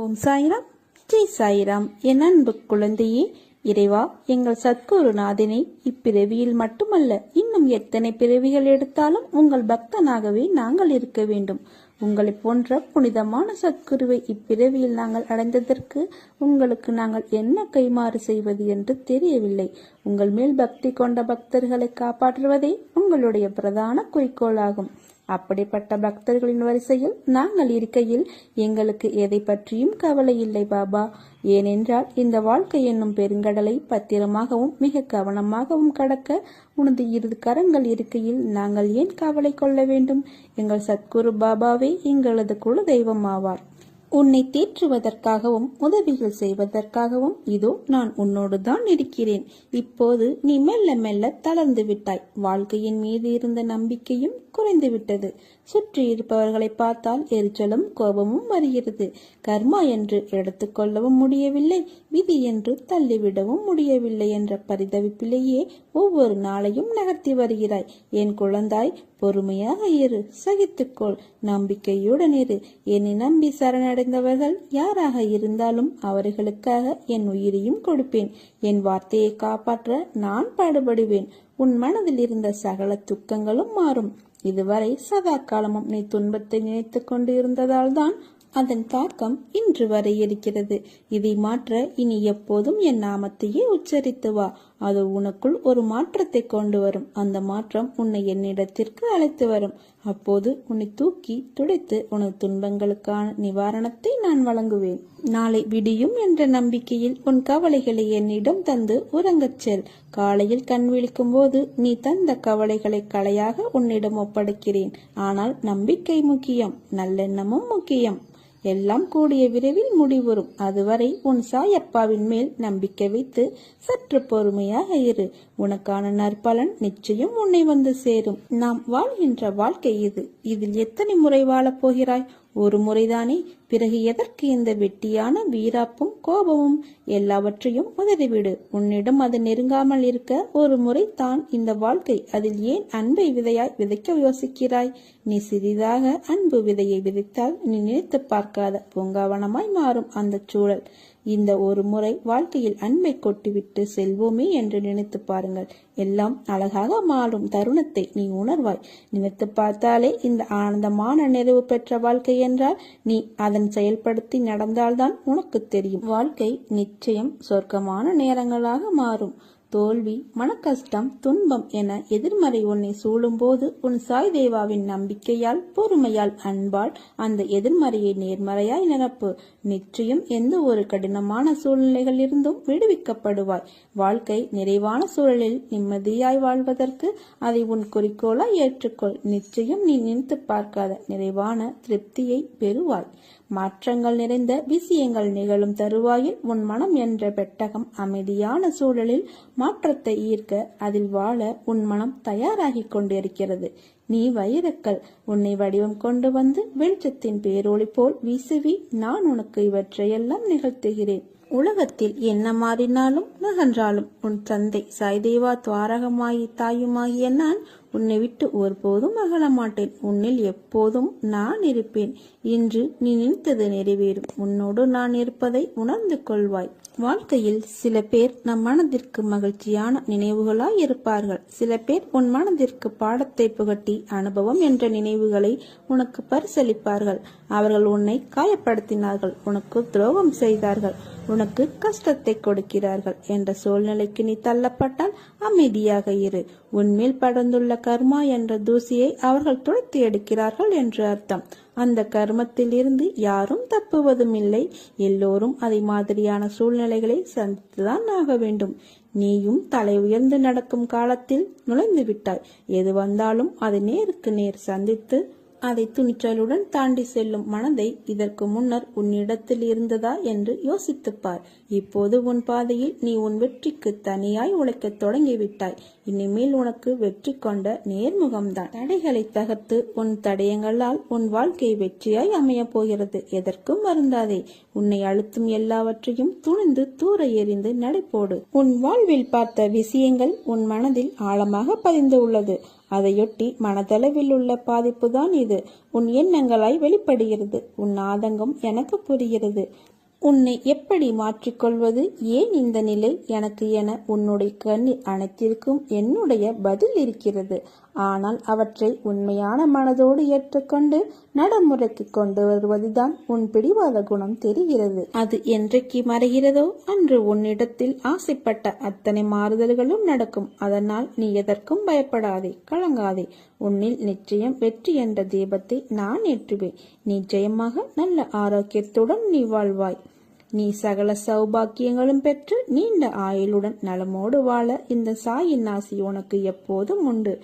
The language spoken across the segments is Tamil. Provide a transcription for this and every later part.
ஓம் சாய்ராம். ஜெய் சாய்ராம். என் அன்பு குழந்தையே இறைவா எங்கள் சத்குருநாதனை இப்பிறவியில் மட்டுமல்ல இன்னும் எத்தனை பிறவிகள் எடுத்தாலும் உங்கள் பக்தனாகவே நாங்கள் இருக்க வேண்டும். உங்களைப் போன்ற புனிதமான சத்குருவை இப்பிறவியில் நாங்கள் அடைந்ததற்கு உங்களுக்கு நாங்கள் என்ன கைமாறு செய்வது என்று தெரியவில்லை. உங்கள் மேல் பக்தி கொண்ட பக்தர்களை காப்பாற்றுவதே உங்களுடைய பிரதான குறிக்கோளாகும். அப்படிப்பட்ட பக்தர்களின் வரிசையில் நாங்கள் இருக்கையில் எங்களுக்கு எதை பற்றியும் கவலை இல்லை பாபா. ஏனென்றால் இந்த வாழ்க்கை என்னும் பெருங்கடலை பத்திரமாகவும் மிக கவனமாகவும் கடக்க உனது இரு கரங்கள் இருக்கையில் நாங்கள் ஏன் கவலை கொள்ள வேண்டும்? எங்கள் சத்குரு பாபாவே எங்களது குல தெய்வம் ஆவார். உன்னை தேற்றுவதற்காகவும் உதவிகள் செய்வதற்காகவும் இதோ நான் உன்னோடு தான் இருக்கிறேன். இப்போது நீ மெல்ல மெல்ல தளர்ந்து விட்டாய். வாழ்க்கையின் மீது இருந்த நம்பிக்கையும் குறைந்து விட்டது. சுற்றி இருப்பவர்களை பார்த்தால் எரிச்சலும் கோபமும் வருகிறது. கர்மா என்று எடுத்துக்கொள்ளவும் முடியவில்லை. விதி என்று தள்ளிவிடவும் முடியவில்லை என்ற பரிதவிப்பிலேயே ஒவ்வொரு நாளையும் நகர்த்தி வருகிறாய். என் குழந்தாய் பொறுமையாக இரு. சகித்துக்கொள் நம்பிக்கையுடன் இரு. என்னை நம்பி சரணடைந்தவர்கள் யாராக இருந்தாலும் அவர்களுக்காக என் உயிரையும் கொடுப்பேன். என் வார்த்தையை காப்பாற்ற நான் பாடுபடுவேன். உன் மனதில் இருந்த சகல துக்கங்களும் மாறும். இதுவரை சதா காலமும் நீ துன்பத்தை நினைத்துக் கொண்டு இருந்ததால் தான் அதன் தாக்கம் இன்று வரை இருக்கிறது. இதை மாற்ற இனி எப்போதும் என் நாமத்தையே உச்சரித்து வா. அது உனக்குள் ஒரு மாற்றத்தை கொண்டு வரும். அந்த மாற்றம் உன்னை என்னிடத்திற்கு அழைத்து வரும். அப்போது உன்னை தூக்கி துடைத்து உனது துன்பங்களுக்கான நிவாரணத்தை நான் வழங்குவேன். நாளை விடியும் என்ற நம்பிக்கையில் உன் கவலைகளை என்னிடம் தந்து உறங்கச் செல். காலையில் கண் விழிக்கும் போது நீ தந்த கவலைகளை கலையாக உன்னிடம் ஒப்படைக்கிறேன். ஆனால் நம்பிக்கை முக்கியம் நல்லெண்ணமும் முக்கியம். எல்லாம் கூடிய விரைவில் முடிவுறும். அதுவரை உன் சாயப்பாவின் மேல் நம்பிக்கை வைத்து சற்று பொறுமையாக இரு. உனக்கான நற்பலன் நிச்சயம் உன்னை வந்து சேரும். நாம் வாழ்கின்ற வாழ்க்கை இது. இதில் எத்தனை முறை வாழப் போகிறாய்? ஒரு முறைதானே? பிறகு எதற்கு இந்த வெட்டியான வீராப்பும் கோபமும்? எல்லாவற்றையும் உதறிவிடு. உன்னிடம் அது நெருங்காமல் இருக்க ஒரு முறை தான் இந்த வாழ்க்கை. அதில் ஏன் அன்பை விதையாய் விதைக்க யோசிக்கிறாய்? நீ சிறிதாக அன்பு விதையை விதைத்தால் நீ நினைத்து பார்க்காத. பூங்காவனமாய் மாறும் அந்த சூழல். இந்த ஒரு முறை வாழ்க்கையில் அன்பை கொட்டிவிட்டு செல்வோமே என்று நினைத்து பாருங்கள். எல்லாம் அழகாக மாறும். தருணத்தை நீ உணர்வாய். நினைத்து பார்த்தாலே இந்த ஆனந்தமான நிறைவு பெற்ற வாழ்க்கை என்றால் நீ அதன் செயல்படுத்தி நடந்தால்தான் உனக்கு தெரியும். வாழ்க்கை நிச்சயம் சொர்க்கமான நேரங்களாக மாறும். தோல்வி மனக்கஷ்டம் துன்பம் என எதிர்மறை உன்னை சூழும்போது உன் சாய் தேவாவின் நம்பிக்கையால் பொறுமையால் அன்பால் அந்த எதிர்மறையை நேர்மறையாய் நிரப்பு. நிச்சயம் எந்த ஒரு கடினமான சூழ்நிலைகளிலிருந்தும் விடுவிக்கப்படுவாய். வாழ்க்கை நிறைவான சூழலில் நிம்மதியாய் வாழ்வதற்கு அதை உன் குறிக்கோளாய் ஏற்றுக்கொள். நிச்சயம் நீ நினைத்து பார்க்காத நிறைவான திருப்தியை பெறுவாய். மாற்றங்கள் நிறைந்த விஷயங்கள் நிகழும் தருவாயில் உன் மனம் என்ற பெட்டகம் அமைதியான சூழலில் மாற்றத்தை ஈர்க்க அதில் வாழ உன் மனம் தயாராகிக் கொண்டிருக்கிறது. நீ வைரக்கல். உன்னை வடிவம் கொண்டு வந்து வெளிச்சத்தின் பேரொளி போல் வீசுவி. நான் உனக்கு இவற்றையெல்லாம் நிகழ்த்துகிறேன். உலகத்தில் என்ன மாறினாலும் நகன்றாலும் உன் தந்தை சாய்தேவா துவாரகமாயி தாயுமாகிய நான் உன்னை விட்டு ஒருபோதும் அகலமாட்டேன். உன்னில் எப்போதும் நான் இருப்பேன். இன்று நீ நினைத்தது நிறைவேறும். உன்னோடு நான் இருப்பதை உணர்ந்து கொள்வாய். வாழ்க்கையில் சில பேர் நம் மனதிற்கு மகிழ்ச்சியான நினைவுகளாய் இருப்பார்கள். சில பேர் உன் மனதிற்கு பாடத்தை புகட்டி அனுபவம் என்ற நினைவுகளை உனக்கு பரிசளிப்பார்கள். அவர்கள் உன்னை காயப்படுத்தினார்கள். உனக்கு துரோகம் செய்தார்கள். உனக்கு கஷ்டத்தை கொடுக்கிறார்கள் என்ற சூழ்நிலைக்கு நீ தள்ளப்பட்டால் அமைதியாக இரு. உன்மேல் படர்ந்துள்ள கர்மா என்ற தூசியை அவர்கள் துடைத்து எடுக்கிறார்கள் என்று அர்த்தம். அந்த கர்மத்திலிருந்து யாரும் தப்புவதும் இல்லை எல்லோரும் அதை மாதிரியான சூழ்நிலைகளை சந்தித்துதான் ஆக வேண்டும். நீயும் தலை உயர்ந்து நடக்கும் காலத்தில் நுழைந்து விட்டாய் எது வந்தாலும் அதை நேருக்கு நேர் சந்தித்து அதை துணிச்சலுடன் தாண்டி செல்லும் மனதை இதற்கு முன்னர் உன்னிடத்தில் இருந்ததா என்று யோசித்துப்பார். இப்போது உன் பாதையில் நீ உன் வெற்றிக்கு தனியாய் உழைக்கத் தொடங்கிவிட்டாய். இனிமேல் உனக்கு வெற்றி கொண்ட நேர்முகம்தான். தடைகளை தகர்த்து உன் தடயங்களால் உன் வாழ்க்கை வெற்றியாய் அமையப் போகிறது. எதற்கும் மருந்தாதே? உன்னை அழுத்தும் எல்லாவற்றையும் துணிந்து தூர எறிந்து நடைபோடு. உன் வாழ்வில் பார்த்த விஷயங்கள் உன் மனதில் ஆழமாக பதிந்து உள்ளது. அதையொட்டி மனதளவில் உள்ள பாதிப்பு தான் இது. உன் எண்ணங்களாய் வெளிப்படுகிறது. உன் ஆதங்கம் எனக்கு புரிகிறது. உன்னை எப்படி மாற்றிக்கொள்வது? ஏன் இந்த நிலை எனக்கு என உன்னுடைய கண்ணீர் அனைத்திற்கும் என்னுடைய பதில் இருக்கிறது. ஆனால் அவற்றை உண்மையான மனதோடு ஏற்றுக்கொண்டு நடைமுறைக்கு கொண்டு வருவதுதான் உன் பிடிவாத குணம் தெரிகிறது. அது என்றைக்கு மறைகிறதோ அன்று உன்னிடத்தில் ஆசைப்பட்ட அத்தனை மாறுதல்களும் நடக்கும். அதனால் நீ எதற்கும் பயப்படாதே கலங்காதே. உன்னில் நிச்சயம் வெற்றி என்ற தீபத்தை நான் ஏற்றுவேன். நிச்சயமாக நல்ல ஆரோக்கியத்துடன் நீ வாழ்வாய். நீ சகல சௌபாக்கியங்களும் பெற்று நீண்ட ஆயுளுடன் நலமோடு வாழ இந்த சாயின் ஆசி உனக்கு எப்போதும் உண்டு.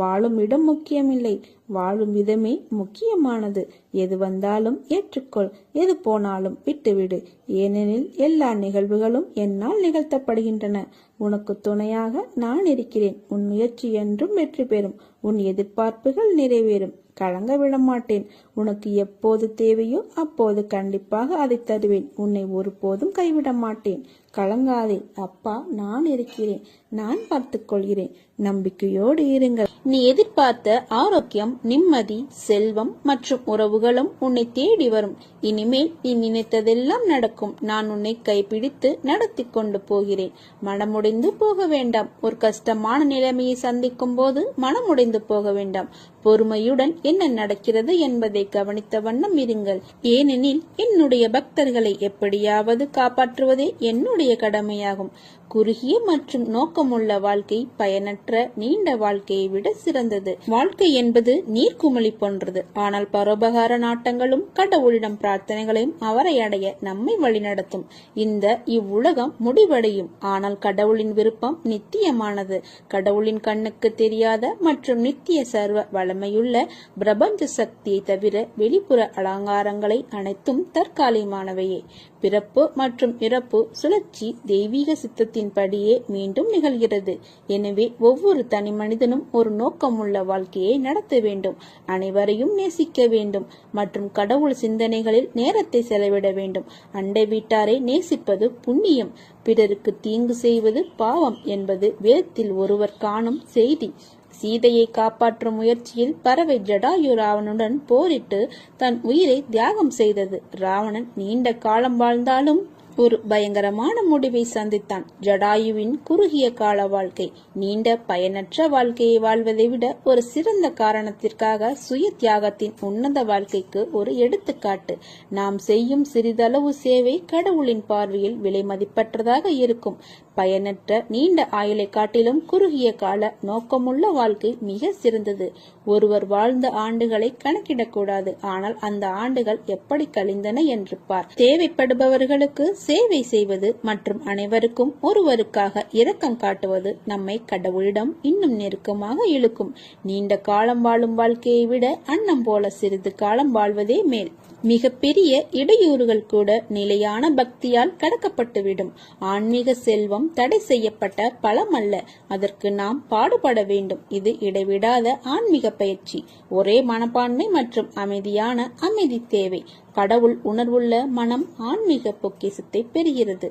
வாழும் இடம் முக்கியமில்லை. வாழும் விதமே முக்கியமானது. எது வந்தாலும் ஏற்றுக்கொள். எது போனாலும் விட்டுவிடு. ஏனெனில் எல்லா நிகழ்வுகளும் என்னால் நிகழ்த்தப்படுகின்றன. உனக்கு துணையாக நான் இருக்கிறேன். உன் முயற்சி என்றும் வெற்றி பெறும். உன் எதிர்பார்ப்புகள் நிறைவேறும். கலங்க விடமாட்டேன். உனக்கு எப்போது தேவையோ அப்போது கண்டிப்பாக அதை தருவேன். உன்னை ஒருபோதும் கைவிட மாட்டேன் கலங்காதே. அப்பா நான் இருக்கிறேன். நான் பார்த்துக் கொள்கிறேன் நம்பிக்கையோடு இருங்கள். நீ எதிர்பார்த்த ஆரோக்கியம் நிம்மதி செல்வம் மற்றும் உறவுகளும் உன்னை தேடி வரும். இனிமேல் நீ நினைத்ததெல்லாம் நடக்கும். நான் உன்னை கைப்பிடித்து நடத்தி கொண்டு போகிறேன். மனமுடைந்து போக வேண்டாம். ஒரு கஷ்டமான நிலைமையை சந்திக்கும் போது மனமுடைந்து போக வேண்டாம். பொறுமையுடன் என்ன நடக்கிறது என்பதை கவனித்த வண்ணம் இருங்கள். ஏனெனில் என்னுடைய பக்தர்களை எப்படியாவது காப்பாற்றுவதே என்னுடைய கடமையாகும். குறுகிய மற்றும் நோக்கமுள்ள வாழ்க்கை பயனற்ற நீண்ட வாழ்க்கையை விட சிறந்தது. வாழ்க்கை என்பது நீர்க்குமிழி போன்றது. ஆனால் பரோபகார நாட்டங்களும் கடவுளிடம் பிரார்த்தனைகளையும் அவரை அடைய நம்மை வழிநடத்தும். இந்த இவ்வுலகம் முடிவடையும். ஆனால் கடவுளின் விருப்பம் நித்தியமானது. கடவுளின் கண்ணுக்கு தெரியாத மற்றும் நித்திய சர்வ வளமையுள்ள பிரபஞ்ச சக்தியை தவிர வெளிப்புற அலங்காரங்களை அனைத்தும் தற்காலிகமானவையே. பிறப்பு மற்றும் இறப்பு சுழற்சி தெய்வீக சித்தத்தின்படியே மீண்டும் நிகழ்கிறது. எனவே ஒவ்வொரு தனி மனிதனும் ஒரு நோக்கமுள்ள வாழ்க்கையை நடத்த வேண்டும். அனைவரையும் நேசிக்க வேண்டும். மற்றும் கடவுள் சிந்தனைகளில் நேரத்தை செலவிட வேண்டும். அண்டை வீட்டாரை நேசிப்பது புண்ணியம். பிறருக்கு தீங்கு செய்வது பாவம் என்பது வேதத்தில் ஒருவர் காணும் செய்தி. சீதையை காப்பாற்றும் முயற்சியில் பறவை ஜடாயு ராவணனுடன் போரிட்டு தன் உயிரை தியாகம் செய்தது. ராவணன் நீண்ட காலம் வாழ்ந்தாலும் ஒரு பயங்கரமான முடிவை சந்தித்தான். ஜடாயுவின் குறுகிய கால வாழ்க்கை நீண்ட பயனற்ற வாழ்க்கையை வாழ்வதை விட ஒரு சிறந்த காரணத்திற்காக சுய தியாகத்தின் உன்னத வாழ்க்கைக்கு ஒரு எடுத்துக்காட்டு. நாம் செய்யும் சிறிதளவு சேவை கடவுளின் பார்வையில் விலை மதிப்பற்றதாக இருக்கும். பயனற்ற நீண்ட ஆயுளை காட்டிலும் குறுகிய கால நோக்கமுள்ள வாழ்க்கை மிக சிறந்தது. ஒருவர் வாழ்ந்த ஆண்டுகளை கணக்கிடக்கூடாது. ஆனால் அந்த ஆண்டுகள் எப்படி கழிந்தன என்று பார். தேவைப்படுபவர்களுக்கு சேவை செய்வது மற்றும் அனைவருக்கும் ஒருவருக்காக இரக்கம் காட்டுவது நம்மை கடவுளிடம் இன்னும் நெருக்கமாக இழுக்கும். நீண்ட காலம் வாழும் வாழ்க்கையை விட அன்னம் போல சிறிது காலம் வாழ்வதே மேல். மிகப்பெரிய இடையூறுகள் கூட நிலையான பக்தியால் கடக்கப்பட்டுவிடும். ஆன்மீக செல்வம் தடை செய்யப்பட்ட பலம் அல்ல அதற்கு நாம் பாடுபட வேண்டும். இது இடைவிடாத ஆன்மீக பயிற்சி. ஒரே மனப்பான்மை மற்றும் அமைதியான அமைதி தேவை. கடவுள் உணர்வுள்ள மனம் ஆன்மீக பொக்கிசத்தை பெறுகிறது.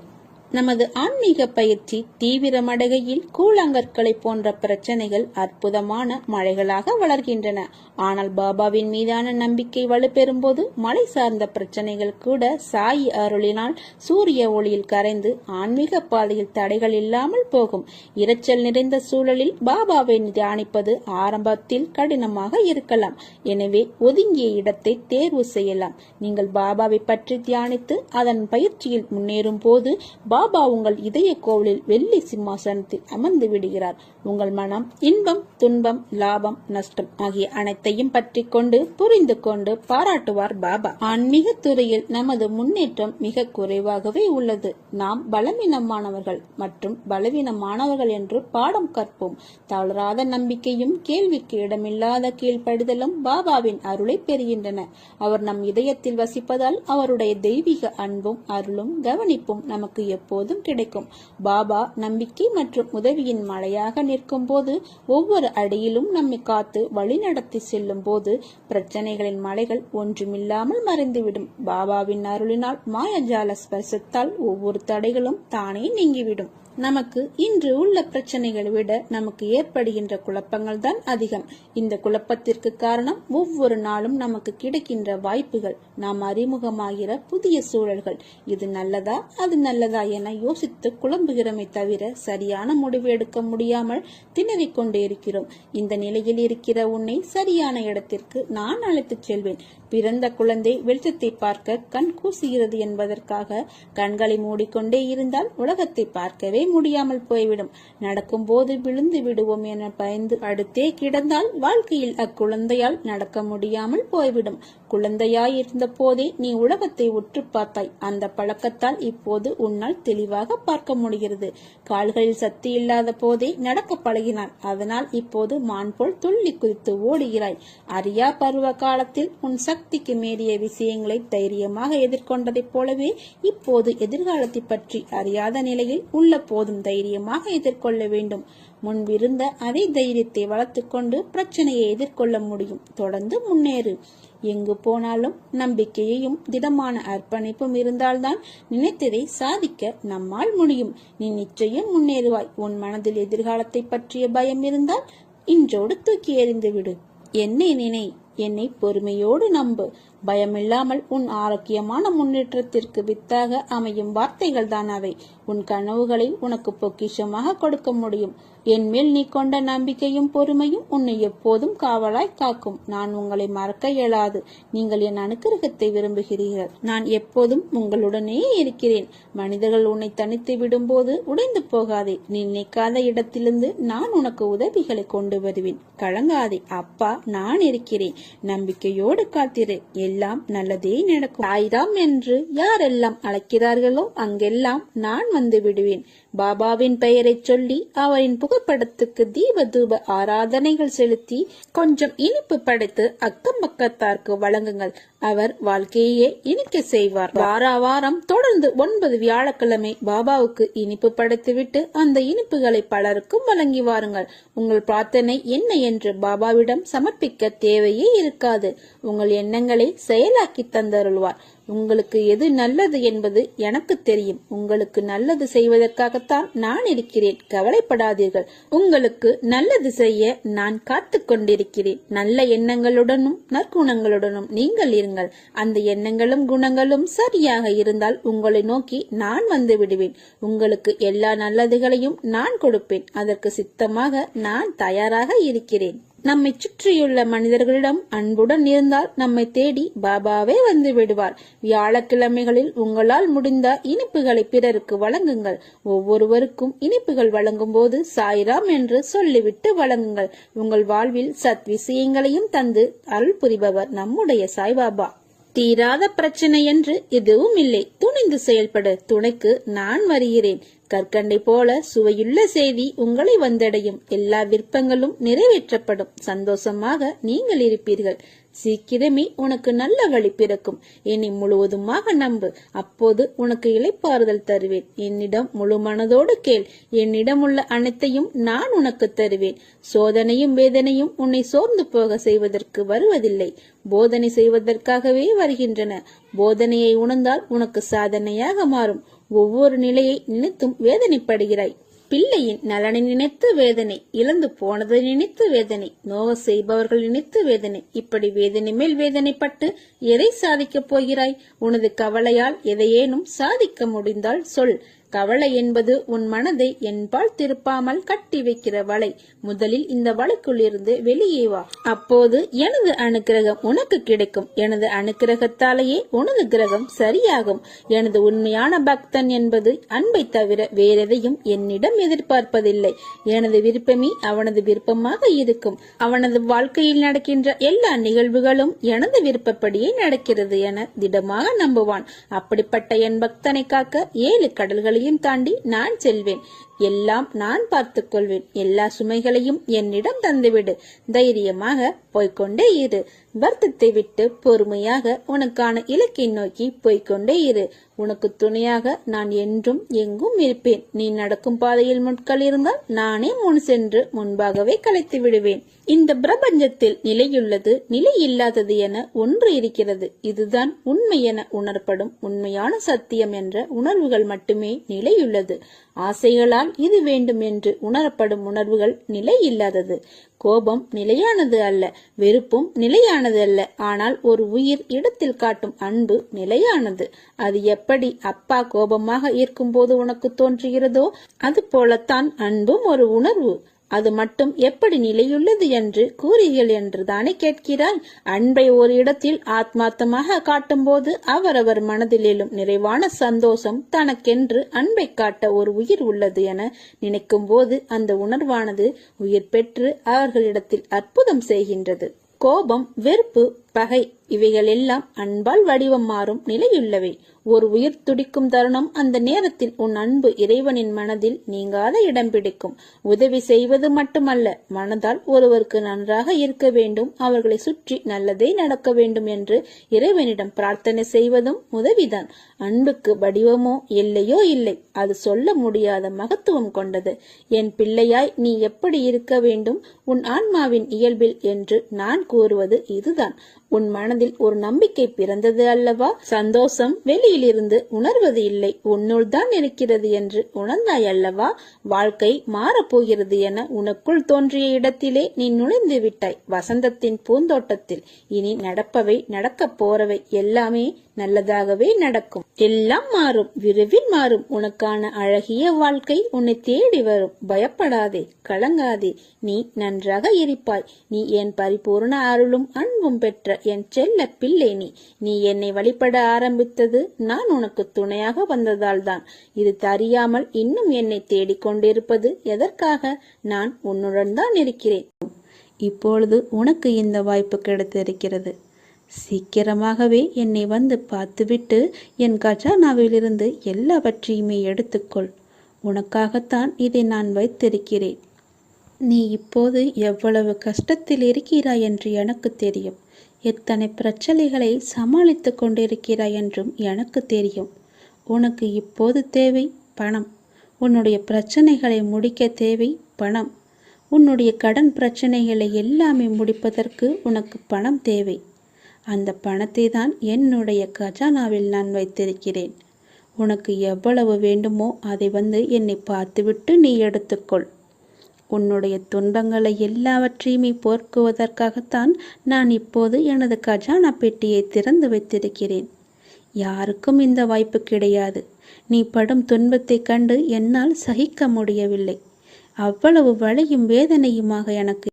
நமது ஆன்மீக பயிற்சி தீவிரமடைகையில் கூழாங்கற்களை போன்ற பிரச்சனைகள் அற்புதமான மழைகளாக வளர்கின்றன. ஆனால் பாபாவின் மீதான நம்பிக்கை வலுப்பெறும் போது மழை சார்ந்த பிரச்சனைகள் கூட சாயி அருளினால் சூரிய ஒளியில் கரைந்து ஆன்மீக பாதையில் தடைகள் இல்லாமல் போகும். இரைச்சல் நிறைந்த சூழலில் பாபாவை தியானிப்பது ஆரம்பத்தில் கடினமாக இருக்கலாம். எனவே ஒதுங்கிய இடத்தை தேர்வு செய்யலாம். நீங்கள் பாபாவை பற்றி தியானித்து அதன் பயிற்சியில் முன்னேறும் போது பாபா உங்கள் இதய கோவிலில் வெள்ளி சிம்மாசனத்தில் அமர்ந்து விடுகிறார். உங்கள் மனம் இன்பம் துன்பம் லாபம் நஷ்டம் ஆகிய அனைத்தையும் பற்றி கொண்டு புரிந்து கொண்டு பாராட்டுவார் பாபா. ஆன்மீக துறையில் நமது முன்னேற்றம் மிக குறைவாகவே உள்ளது. நாம் பலவீனமானவர்கள் மற்றும் பலவீனமானவர்கள் என்று பாடம் கற்போம். தளராத நம்பிக்கையும் கேள்விக்கு இடமில்லாத கீழ்ப்படிதலும் பாபாவின் அருளை பெறுகின்றன. அவர் நம் இதயத்தில் வசிப்பதால் அவருடைய தெய்வீக அன்பும் அருளும் கவனிப்பும் நமக்கு எப்போதும் கிடைக்கும். பாபா நம்பிக்கை மற்றும் உதவியின் மழையாக நிற்கும் போது ஒவ்வொரு அடியிலும் நம்மை காத்து வழிநடத்தி செல்லும் போது பிரச்சனைகளின் மலைகள் ஒன்றுமில்லாமல் மறைந்துவிடும். பாபாவின் அருளினால் மாயஜால ஸ்பர்சத்தால் ஒவ்வொரு தடைகளும் தானே நீங்கிவிடும். நமக்கு இன்று உள்ள பிரச்சனைகளை விட நமக்கு ஏற்படுகின்ற குழப்பங்கள் தான் அதிகம். இந்த குழப்பத்திற்கு காரணம் ஒவ்வொரு நாளும் நமக்கு கிடைக்கின்ற வாய்ப்புகள். நாம் அறிமுகமாகிற புதிய சூழல்கள். இது நல்லதா? அது நல்லதா என யோசித்து குழம்புகிறோமே தவிர சரியான முடிவு எடுக்க முடியாமல் திணறிக் கொண்டே இருக்கிறோம். இந்த நிலையில் இருக்கிற உன்னை சரியான இடத்திற்கு நான் அழைத்துச் செல்வேன். பிறந்த குழந்தை வெளிச்சத்தை பார்க்க கண் கூசுகிறது என்பதற்காக கண்களை மூடிக்கொண்டே இருந்தால் உலகத்தை பார்க்கவே முடியாமல் போய்விடும். நடக்கும்போது விழுந்து விடுவோம் என பயந்து அடுத்தே கிடந்தால் வாழ்க்கையில் அக்குழந்தையால் நடக்க முடியாமல் போய்விடும். குழந்தையாயிருந்த போதே நீ உலகத்தை உற்று பார்த்தாய். அந்த பழக்கத்தால் இப்போது உன்னால் தெளிவாக பார்க்க முடிகிறது. கால்களில் சக்தி இல்லாத போதே நடக்க பழகினான். அதனால் இப்போது மான் போல் துள்ளி குதித்து ஓடுகிறாய். அறியா பருவ காலத்தில் உன் சக்திக்கு மீறிய விஷயங்களை தைரியமாக எதிர்கொண்டதைப் போலவே இப்போது எதிர்காலத்தை பற்றி அறியாத நிலையில் உள்ள போதும் தைரியமாக எதிர்கொள்ள வேண்டும். முன்பிருந்த அதே தைரியத்தை வளர்த்துக்கொண்டு பிரச்சனையை எதிர்கொள்ள முடியும். தொடர்ந்து முன்னேறு. எங்கு போனாலும் நம்பிக்கையையும் திடமான அர்ப்பணிப்பும் இருந்தால்தான் நினைத்ததை சாதிக்க நம்மால் முடியும். நீ நிச்சயம் முன்னேறுவாய். உன் மனதில் எதிர்காலத்தை பற்றிய பயம் இருந்தால் இன்றோடு தூக்கி எறிந்து விடு என்னை நினை. என்னை பொறுமையோடு நம்பு. பயமில்லாமல் உன் ஆரோக்கியமான முன்னேற்றத்திற்கு வித்தாக அமையும் வார்த்தைகள் தான் அவை. உன் கனவுகளை உனக்கு பொக்கிஷமாக கொடுக்க முடியும். என் மேல் நீ கொண்ட நம்பிக்கையும் பொறுமையும் உன்னை எப்போதும் காவலாய் காக்கும். நான் உங்களை மறக்க இயலாது. நீங்கள் என் அனுக்கிரகத்தை விரும்புகிறீர்கள். நான் எப்போதும் உங்களுடனே இருக்கிறேன். மனிதர்கள் உன்னை தனித்து விடும்போது உடைந்து போகாதே. நீ நினைக்காத இடத்திலிருந்து நான் உனக்கு உதவிகளை கொண்டு வருவேன். கலங்காதே. அப்பா நான் இருக்கிறேன். நம்பிக்கையோடு காத்திரு. எல்லாம் நல்லதே நடக்கும். தாய்தாம் என்று யாரெல்லாம் அழைக்கிறார்களோ அங்கெல்லாம் நான் வந்து விடுவேன். பாபாவின் பெயரைச் சொல்லி அவரின் புகைப்படத்துக்கு தீப தூப ஆராதனைகள் செலுத்தி கொஞ்சம் இனிப்பு படைத்து அக்கம் பக்கத்தார்க்கு வழங்குங்கள். அவர் வாழ்க்கையே இனிக்க செய்வார். வார வாரம் தொடர்ந்து ஒன்பது வியாழக்கிழமை பாபாவுக்கு இனிப்பு படைத்துவிட்டு அந்த இனிப்புகளை பலருக்கும் வழங்கி வாருங்கள். உங்கள் பிரார்த்தனை என்ன என்று பாபாவிடம் சமர்ப்பிக்க தேவையே இருக்காது. உங்கள் எண்ணங்களை செயலாக்கி தந்தருள்வார். உங்களுக்கு எது நல்லது என்பது எனக்கு தெரியும். உங்களுக்கு நல்லது செய்வதற்காகத்தான் நான் இருக்கிறேன். கவலைப்படாதீர்கள். உங்களுக்கு நல்லது செய்ய நான் காத்து கொண்டிருக்கிறேன். நல்ல எண்ணங்களுடனும் நற்குணங்களுடனும் நீங்கள் இருங்கள். அந்த எண்ணங்களும் குணங்களும் சரியாக இருந்தால் உங்களை நோக்கி நான் வந்து விடுவேன். உங்களுக்கு எல்லா நல்லதுகளையும் நான் கொடுப்பேன். அதற்கு சித்தமாக நான் தயாராக இருக்கிறேன். நம்மை சுற்றியுள்ள மனிதர்களிடம் அன்புடன் இருந்தால் நம்மை தேடி பாபாவே வந்து விடுவார். வியாழக்கிழமைகளில் உங்களால் முடிந்த இனிப்புகளை பிறருக்கு வழங்குங்கள். ஒவ்வொருவருக்கும் இனிப்புகள் வழங்கும் போது சாய்ராம் என்று சொல்லிவிட்டு வழங்குங்கள். உங்கள் வாழ்வில் சத் விஷயங்களையும் தந்து அருள் புரிபவர் நம்முடைய சாய்பாபா. தீராத பிரச்சனை என்று எதுவும் இல்லை. துணிந்து செயல்பட. துணைக்கு நான் வருகிறேன். கற்கண்டை போல சுவையுள்ள செய்தி உங்களை வந்தடையும். எல்லா விருப்பங்களும் நிறைவேற்றப்படும். சந்தோஷமாக நீங்கள் இருப்பீர்கள். சீக்கிரமே உனக்கு நல்ல வழி பிறக்கும். என்னை முழுவதுமாக நம்பு. அப்போது உனக்கு இளைப்பாறுதல் தருவேன். என்னிடம் முழு மனதோடு கேள். என்னிடம் உள்ள அனைத்தையும் நான் உனக்கு தருவேன். சோதனையும் வேதனையும் உன்னை சோர்ந்து போக செய்வதற்கு வருவதில்லை. போதனை செய்வதற்காகவே வருகின்றன. போதனையை உணர்ந்தால் உனக்கு சாதனையாக மாறும். ஒவ்வொரு நிலையை நினைத்தும் வேதனைப்படுகிறாய். பிள்ளையின் நலனை நினைத்து வேதனை இழந்து போனதை நினைத்து வேதனை நோக செய்பவர்கள் நினைத்து வேதனை இப்படி வேதனை மேல் வேதனைப்பட்டு எதை சாதிக்கப் போகிறாய்? உனது கவலையால் எதையேனும் சாதிக்க முடிந்தால் சொல். கவலை என்பது உன் மனதை என்பால் திருப்பாமல் கட்டி வைக்கிற வலை. முதலில் இந்த வலைக்குள் இருந்து வெளியே வா. அப்போது எனது அனுக்கிரகம் உனக்கு கிடைக்கும். எனது அனுக்கிரகத்தாலேயே உனது கிரகம் சரியாகும். எனது உண்மையான பக்தன் என்பது அன்பை தவிர வேறெதையும் என்னிடம் எதிர்பார்ப்பதில்லை. எனது விருப்பமே அவனது விருப்பமாக இருக்கும். அவனது வாழ்க்கையில் நடக்கின்ற எல்லா நிகழ்வுகளும் எனது விருப்பப்படியே நடக்கிறது என திடமாக நம்புவான். அப்படிப்பட்ட என் பக்தனை காக்க ஏழு கடல்களையும் தாண்டி நான் செல்வேன். எல்லாம் நான் பார்த்துக் கொள்வேன் எல்லா சுமைகளையும் என்னிடம் தந்துவிடு. தைரியமாக போய்க்கொண்டே இரு. வருத்தத்தை விட்டு பொறுமையாக உனக்கான இலக்கை நோக்கி போய்க்கொண்டே இரு. உனக்கு துணையாக நான் என்றும் எங்கும் இருப்பேன். நீ நடக்கும் பாதையில் முட்கள் இருந்தால் நானே முன் சென்று முன்பாகவே கலைத்து விடுவேன். இந்த பிரபஞ்சத்தில் நிலையுள்ளது நிலை இல்லாதது என ஒன்று இருக்கிறது. இதுதான் உண்மை என உணரப்படும் உண்மையான சத்தியம் என்ற உணர்வுகள் மட்டுமே நிலையுள்ளது. ஆசைகளால் இது வேண்டும் என்று உணரப்படும் உணர்வுகள் நிலை இல்லாதது. கோபம் நிலையானது அல்ல வெறுப்பும் நிலையானது அல்ல. ஆனால் ஒரு உயிர் இடத்தில் காட்டும் அன்பு நிலையானது. அது எப்படி அப்பா கோபமாக இருக்கும்போது உனக்கு தோன்றுகிறதோ அது போலத்தான் அன்பும் ஒரு உணர்வு. அது மட்டும் எப்படி நிலையுள்ளது என்று கூறுகள் என்று தானே கேட்கிறாய்? அன்பை ஒரு இடத்தில் ஆத்மார்த்தமாக காட்டும்போது அவரவர் மனதில் எழும் நிறைவான சந்தோஷம் தனக்கென்று அன்பை காட்ட ஒரு உயிர் உள்ளது என நினைக்கும் போது அந்த உணர்வானது உயிர் பெற்று அவர்களிடத்தில் அற்புதம் செய்கின்றது. கோபம் வெறுப்பு பகை இவைகள் எல்லாம் அன்பால் வடிவம் மாறும் நிலையுள்ளவை. ஒரு உயிர் துடிக்கும் தருணம் அந்த நேரத்தில் உன் அன்பு இறைவனின் மனதில் நீங்காத இடம் பிடிக்கும். உதவி செய்வது மட்டுமல்ல மனதால் ஒருவருக்கு நன்றாக இருக்க வேண்டும் அவர்களை சுற்றி நல்லதே நடக்க வேண்டும் என்று இறைவனிடம் பிரார்த்தனை செய்வதும் உதவிதான். அன்புக்கு வடிவமோ எல்லையோ இல்லை அது சொல்ல முடியாத மகத்துவம் கொண்டது. என் பிள்ளையாய் நீ எப்படி இருக்க வேண்டும்? உன் ஆன்மாவின் இயல்பில் என்று நான் கூறுவது இதுதான். உன் மனதில் ஒரு நம்பிக்கை பிறந்தது அல்லவா? சந்தோஷம் வெளியிலிருந்து உணர்வது இல்லை. உன்னுள் தான் இருக்கிறது என்று உணர்ந்தாய் அல்லவா? வாழ்க்கை மாறப்போகிறது என உனக்குள் தோன்றிய இடத்திலே நீ நுழைந்து விட்டாய் வசந்தத்தின் பூந்தோட்டத்தில் இனி நடப்பவை நடக்கப் போறவை எல்லாமே நல்லதாகவே நடக்கும். எல்லாம் மாறும் விரைவில் மாறும். உனக்கான அழகிய வாழ்க்கை உன்னை தேடி வரும். பயப்படாதே கலங்காதே. நீ நன்றாக இருப்பாய். நீ என் பரிபூர்ண அருளும் அன்பும் பெற்ற என் செல்ல பிள்ளை நீ. நீ என்னை வழிபட ஆரம்பித்தது நான் உனக்கு துணையாக வந்ததால் தான். இது தெரியாமல் இன்னும் என்னை தேடிக்கொண்டிருப்பது எதற்காக? நான் உன்னுடன் தான் இருக்கிறேன். இப்பொழுது உனக்கு இந்த வாய்ப்பு கிடைத்திருக்கிறது. சீக்கிரமாகவே என்னை வந்து பார்த்துவிட்டு என் கஜானாவிலிருந்து எல்லாவற்றையுமே எடுத்துக்கொள். உனக்காகத்தான் இதை நான் வைத்திருக்கிறேன். நீ இப்போது எவ்வளவு கஷ்டத்தில் இருக்கிறாய் என்று எனக்கு தெரியும். எத்தனை பிரச்சனைகளை சமாளித்து கொண்டிருக்கிறாய் என்றும் எனக்கு தெரியும். உனக்கு இப்போது தேவை பணம். உன்னுடைய பிரச்சனைகளை முடிக்க தேவை பணம். உன்னுடைய கடன் பிரச்சனைகளை எல்லாமே முடிப்பதற்கு உனக்கு பணம் தேவை. அந்த பணத்தை தான் என்னுடைய கஜானாவில் நான் வைத்திருக்கிறேன். உனக்கு எவ்வளவு வேண்டுமோ அதை வந்து என்னை பார்த்துவிட்டு நீ எடுத்துக்கொள். உன்னுடைய துன்பங்களை எல்லாவற்றையுமே போர்க்குவதற்காகத்தான் நான் இப்போது எனது கஜானா பெட்டியை திறந்து வைத்திருக்கிறேன். யாருக்கும் இந்த வாய்ப்பு கிடையாது. நீ படும் துன்பத்தைக் கண்டு என்னால் சகிக்க முடியவில்லை. அவ்வளவு வழியும் வேதனையுமாக எனக்கு